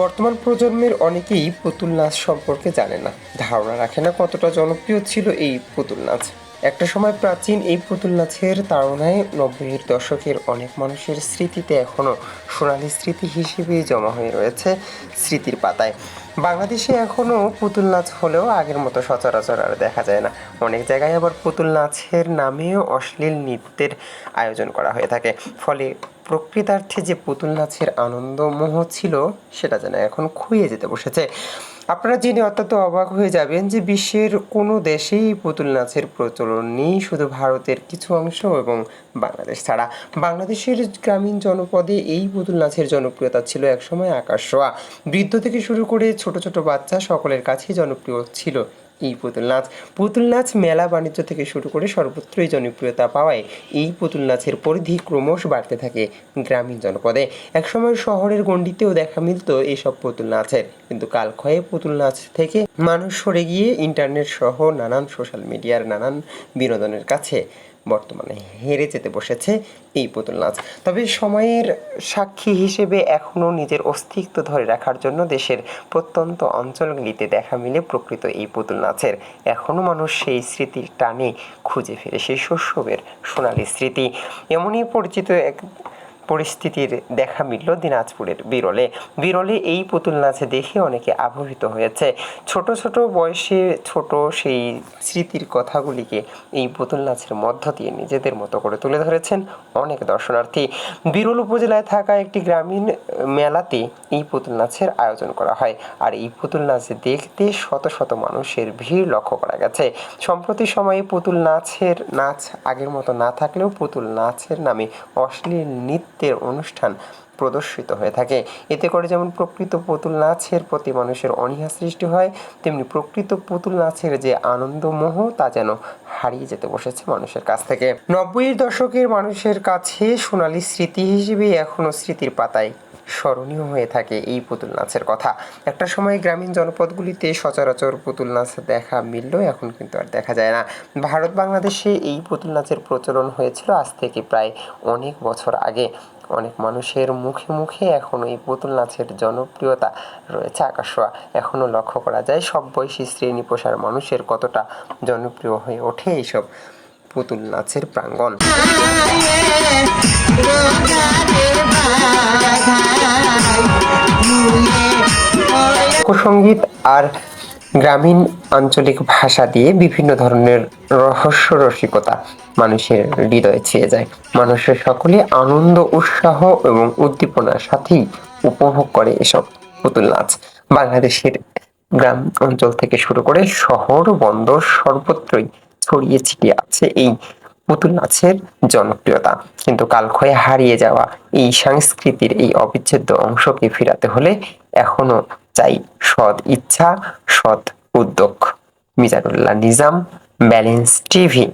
বর্তমান প্রজন্মের অনেকেই পুতুল নাচ সম্পর্কে জানে না। ধারণা রাখে না কতটা জনপ্রিয় ছিল এই পুতুল নাচ। একটা সময় প্রাচীন এই পুতুল নাচের তাড়নায় নব্বইয়ের দশকের অনেক মানুষের স্মৃতিতে এখনও সোনালী স্মৃতি হিসেবেই জমা হয়ে রয়েছে স্মৃতির পাতায়। বাংলাদেশে এখনও পুতুল নাচ হলেও আগের মতো সচরাচর আর দেখা যায় না। অনেক জায়গায় আবার পুতুল নাচের নামেও অশ্লীল নৃত্যের আয়োজন করা হয়ে থাকে। ফলে প্রকৃতার্থে যে পুতুল নাচের আনন্দ মোহ ছিল, সেটা যেন এখন খুইয়ে যেতে বসেছে। আপনারা জেনে অত্যন্ত অবাক হয়ে যাবেন যে বিশ্বের কোনো দেশেই পুতুল নাচের প্রচলন নেই, শুধু ভারতের কিছু অংশ এবং বাংলাদেশ ছাড়া। বাংলাদেশের গ্রামীণ জনপদে এই পুতুল নাচের জনপ্রিয়তা ছিল একসময় আকাশ ছোঁয়া। বৃদ্ধ থেকে শুরু করে ছোট ছোট বাচ্চা সকলের কাছেই জনপ্রিয় ছিল এই পুতুল নাচ পুতুল নাচ মেলা বাণিজ্য থেকে শুরু করে সর্বত্রই জনপ্রিয়তা পাওয়ায় এই পুতুল নাচের পরিধি ক্রমশ বাড়তে থাকে গ্রামীণ জনপদে। একসময় শহরের গণ্ডিতেও দেখা মিলত এসব পুতুল নাচের কিন্তু কাল কালক্ষয়ে পুতুল নাচ থেকে মানুষ সরে গিয়ে ইন্টারনেট সহ নানান সোশ্যাল মিডিয়ার নানান বিনোদনের কাছে বর্তমানে হেরে যেতে বসেছে এই পুতুল নাচ। তবে সময়ের সাক্ষী হিসেবে এখনও নিজের অস্তিত্ব ধরে রাখার জন্য দেশের প্রত্যন্ত অঞ্চলগুলিতে দেখা মিলে প্রকৃত এই পুতুল নাচের। এখনও মানুষ সেই স্মৃতির টানে খুঁজে ফিরে, সেই শৈশবের সোনালী স্মৃতি। এমনই পরিচিত এক পরিস্থিতির দেখা মিলল দিনাজপুরের বিরলে। বিরলে এই পুতুল নাচ দেখে অনেকে আবহিত হয়েছে। ছোট ছোট বয়সে ছোট সেই স্মৃতির কথাগুলিকে এই পুতুল নাচের মধ্য দিয়ে নিজেদের মতো করে তুলে ধরেছেন অনেক দর্শনার্থী। বিরল উপজেলায় থাকা একটি গ্রামীণ মেলাতে এই পুতুল নাচের আয়োজন করা হয়। আর এই পুতুল নাচ দেখতে শত শত মানুষের ভিড় লক্ষ্য করা গেছে। সম্প্রতি সময়ে পুতুল নাচের নাচ আগের মতো না থাকলেও পুতুল নাচের নামে অশ্লীল নৃত্যের অনুষ্ঠান প্রদর্শিত হয়ে থাকে। এতে করে যেমন প্রকৃত পুতুল নাচের প্রতি মানুষের অনীহা সৃষ্টি হয়, তেমনি প্রকৃত পুতুল নাচের যে আনন্দমোহ তা যেন হারিয়ে যেতে বসেছে মানুষের কাছ থেকে। নব্বইয়ের দশকের মানুষের কাছে সোনালি স্মৃতি হিসেবে এখনও স্মৃতির পাতায় স্মরণীয় হয়ে থাকে এই পুতুল নাচের কথা। একটা সময় গ্রামীণ জনপদগুলিতে সচরাচর পুতুল নাচ দেখা মিললেও এখন কিন্তু আর দেখা যায় না। ভারত বাংলাদেশে এই পুতুল নাচের প্রচলন হয়েছিল আজ থেকে প্রায় অনেক বছর আগে। অনেক মানুষের মুখে মুখে এখনও এই পুতুল নাচের জনপ্রিয়তা রয়েছে আকাশোয়া এখনও লক্ষ্য করা যায় সব বয়সী শ্রেণি পোষার মানুষের কতটা জনপ্রিয় হয়ে ওঠে এইসব পুতুল নাচের প্রাঙ্গণ। লোকসঙ্গীত আর গ্রামীণ আঞ্চলিক ভাষা দিয়ে বিভিন্ন ধরনের রহস্য রসিকতা মানুষের হৃদয়ে ছেয়ে যায়। মানুষের সকলে আনন্দ, উৎসাহ এবং উদ্দীপনার সাথেই উপভোগ করে এসব পুতুল নাচ। বাংলাদেশের গ্রাম অঞ্চল থেকে শুরু করে শহর, বন্দর সর্বত্রই ছড়িয়ে ছিটিয়ে আছে এই পুতুল নাচের জনপ্রিয়তা। কিন্তু কালক্ষয়ে হারিয়ে যাওয়া এই সংস্কৃতির এই অবিচ্ছেদ্য অংশকে ফিরাতে হলে এখনও চাই সৎ ইচ্ছা, সৎ উদ্যোগ। মিজানুল্লাহ নিজাম ব্যালেন্স টিভি